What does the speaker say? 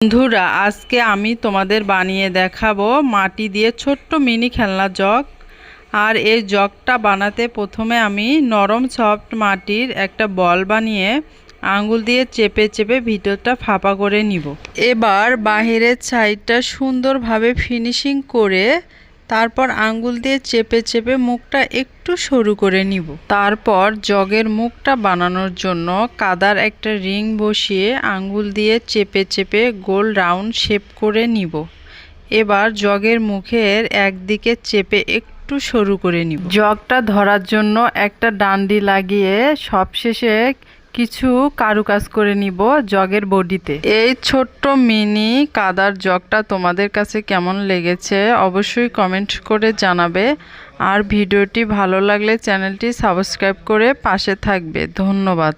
বন্ধুরা, আজকে আমি তোমাদের বানিয়ে দেখাবো মাটি দিয়ে ছোট্ট মিনি খেলনা জগ। আর এই জগটা বানাতে প্রথমে আমি নরম সফট মাটির একটা বল বানিয়ে আঙ্গুল দিয়ে চেপে চেপে ভিতরটা ফাঁপা করে নিব। এবার বাহিরের সাইডটা সুন্দরভাবে ফিনিশিং করে তারপর আঙ্গুল দিয়ে চেপে চেপে মুখটা একটু সরু করে নিব। তারপর জগের মুখটা বানানোর জন্য কাদার একটা রিং বসিয়ে আঙ্গুল দিয়ে চেপে চেপে গোল রাউন্ড শেপ করে নিব। এবার জগের মুখের একদিকে চেপে একটু সরু করে নিব। জগটা ধরার জন্য একটা ডান্ডি লাগিয়ে সবশেষে কিছু কারুকাজ করে নিব জগের বডিতে। এই ছোট্ট মিনি কাদার জগটা তোমাদের কাছে কেমন লেগেছে অবশ্যই কমেন্ট করে জানাবে। আর ভিডিওটি ভালো লাগলে চ্যানেলটি সাবস্ক্রাইব করে পাশে থাকবে। ধন্যবাদ।